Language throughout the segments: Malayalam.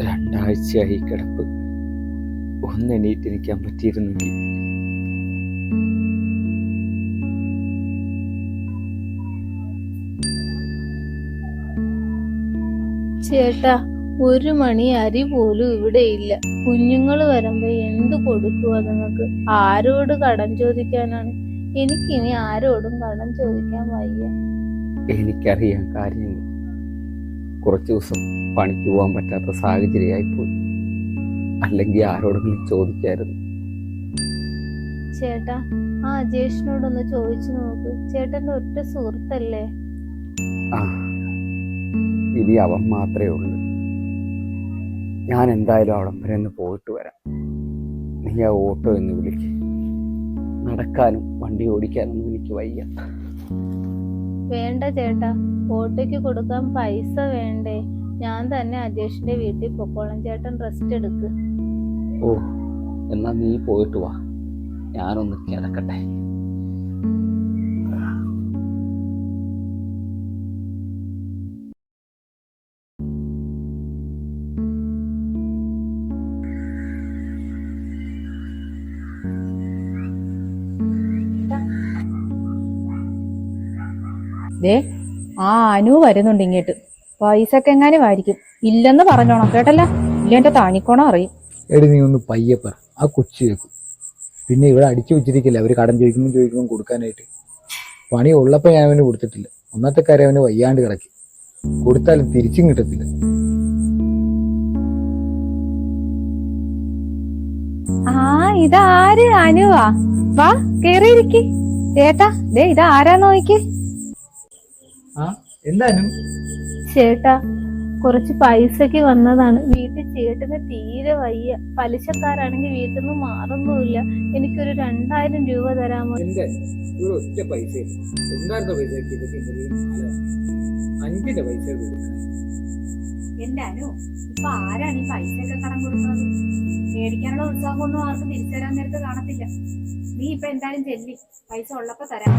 രണ്ടാഴ്ചയായി കിടപ്പ്. ഒന്ന് എണീറ്റ് നിൽക്കാൻ പറ്റിയിരുന്നെങ്കിൽ. ചേട്ടാ ഒരു മണി അരി പോലും ഇവിടെ ഇല്ല. കുഞ്ഞുങ്ങൾ വരുമ്പോ എന്ത് കൊടുക്കുക നിങ്ങൾക്ക്? ആരോട് കടം ചോദിക്കാനാണ്? എനിക്കിനി ആരോടും കടം ചോദിക്കാൻ വയ്യ. എനിക്കറിയാം കാര്യങ്ങൾ. കുറച്ചു ദിവസം പണിക്ക് പോകാൻ പറ്റാത്ത സാഹചര്യമായിപ്പോയി അല്ലെങ്കിൽ ആരോടെങ്കിലും ചോദിക്കായിരുന്നു. ചേട്ടാ ആ അജേഷിനോടൊന്ന് ചോദിച്ചു നോക്ക്. ചേട്ടന്റെ ഒറ്റ സുഹൃത്തല്ലേ? ഇനി അവൻ മാത്രമേ ഉള്ളൂ. ഞാൻ എന്തായാലും അവിടം വരെ ഒന്ന് പോയിട്ട് വരാം. നീ ആ ഓട്ടോ എന്ന് വിളിക്ക്. നടക്കാനും വണ്ടി ഓടിക്കാനൊന്നും എനിക്ക് വയ്യ. വേണ്ട ചേട്ടാ ഓട്ടോയ്ക്ക് കൊടുക്കാൻ പൈസ വേണ്ടേ? ഞാൻ തന്നെ അജേഷിന്റെ വീട്ടിൽ പൊക്കോളം ചേട്ടൻ റെസ്റ്റ് എടുക്ക്. ഓ എന്നാ നീ പോയിട്ട് വാ. ഞാനൊന്ന് കിടക്കട്ടെ. ദേ ആ അനു വരുന്നുണ്ട് ഇങ്ങോട്ട്. പൈസ ഒക്കെ എങ്ങാനും ആയിരിക്കും ഇല്ലെന്ന് പറഞ്ഞോണം കേട്ടല്ല? ഇല്ല എന്റെ താണിക്കോണം അറിയും. എടി നീ ഒന്ന് പയ്യെ പറ ആ കൊച്ചു കേൾക്കും പിന്നെ ഇവിടെ അടിച്ചു വെച്ചിരിക്കില്ല അവർ കടം ചോദിക്കുമ്പോൾ ചോദിക്കുമ്പോൾ കൊടുക്കാനായിട്ട്. പണി ഉള്ളപ്പോൾ ഞാൻ അവന് കൊടുത്തിട്ടില്ല. ഒന്നത്തെ കാര്യം അവന് വയ്യാണ്ട് കിടക്കി. കൊടുത്താലും തിരിച്ചും കിട്ടത്തില്ല. ആ ഇതാര് അനുവാ? വാ കേറിയിരിക്കി. ചേട്ടാ ദേ ഇതാരാ നോക്കി ആ എന്തായാലും ചേട്ടാ കുറച്ച് പൈസക്ക് വന്നതാണ്. വീട്ടിൽ ചേട്ടന് തീരെ വയ്യ. പലിശക്കാരാണെങ്കിൽ വീട്ടിൽ നിന്ന് മാറുന്നുമില്ല. എനിക്കൊരു രണ്ടായിരം രൂപ തരാമോ? ഒറ്റ പൈസ പൈസ അഞ്ചിന്റെ പൈസ എന്റെ അനു ഇപ്പൊ ആരാണ് ഈ പൈസ ഒക്കെ കടം കൊടുക്കുന്നത്? മേടിക്കാനുള്ള ഉത്സാഹമൊന്നും ആർക്കും തിരിച്ചു തരാൻ നേരത്തെ കാണത്തില്ല. നീ ഇപ്പൊ എന്തായാലും ചെല്ലി. പൈസ ഉള്ളപ്പോ തരാം.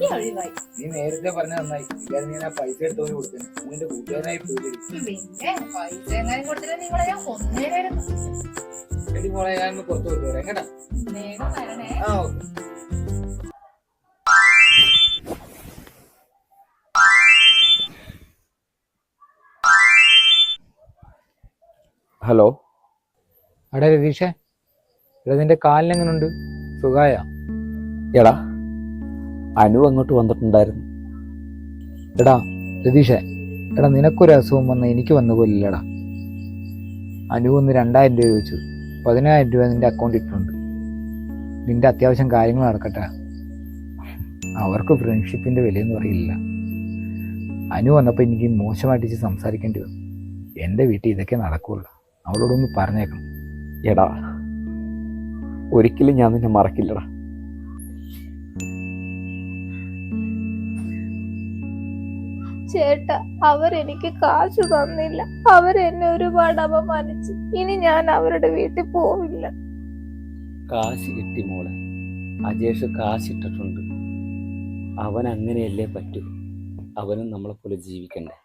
നീ നേരത്തെ പറഞ്ഞ നന്നായി. ഇല്ലാതെ ഞാൻ ആ പൈസ എടുത്തോണ്ട് കൊടുത്തു. നിന്റെ കൂട്ടുകാരനായി പോയി. പിന്നെ പൈസ എങ്ങനെ കൊടുത്തിട്ട് നിങ്ങളെ ഞാൻ കൊന്നേരായിരുന്നു എടി മോളെ ഞാൻ പുറത്തു കൊടുത്തു വരാം. കേട്ടാ വേഗം വരണേ. ആ ഓക്കെ. ഹലോ? അടാ രതീഷേ എടാ നിന്റെ കാലിനെങ്ങനുണ്ട് സുഖായ? എടാ അനു അങ്ങോട്ട് വന്നിട്ടുണ്ടായിരുന്നു. എടാ രതീഷെ എടാ നിനക്കൊരു അസുഖം വന്ന എനിക്ക് വന്ന പോലില്ലടാ. അനു ഒന്ന് രണ്ടായിരം രൂപ ചോദിച്ചു. പതിനായിരം രൂപ നിന്റെ അക്കൗണ്ടിൽ ഇട്ടിട്ടുണ്ട്. നിന്റെ അത്യാവശ്യം കാര്യങ്ങൾ നടക്കട്ടെ. അവർക്ക് ഫ്രണ്ട്ഷിപ്പിന്റെ വിലയെന്ന് പറയില്ല അനു വന്നപ്പോൾ എനിക്ക് മോശമായിട്ട് സംസാരിക്കേണ്ടി വന്നു. എന്റെ വീട്ടിൽ ഇതൊക്കെ നടക്കുള്ളൂ. അവളോടൊന്ന് പറഞ്ഞേക്കണം. എടാ ഒരിക്കലും ഞാൻ നിന്നെ മറക്കില്ലടാ. ചേട്ടാ അവരെനിക്ക് കാശ് തന്നില്ല. അവരെന്നെ ഒരുപാട് അപമാനിച്ചു. ഇനി ഞാൻ അവരുടെ വീട്ടിൽ പോവില്ല. കാശ് കിട്ടി മോളെ. അജേഷ് കാശിട്ടിട്ടുണ്ട് അവൻ അങ്ങനെയല്ലേ പറ്റൂ. അവനും നമ്മളെപ്പോലെ ജീവിക്കണ്ടേ?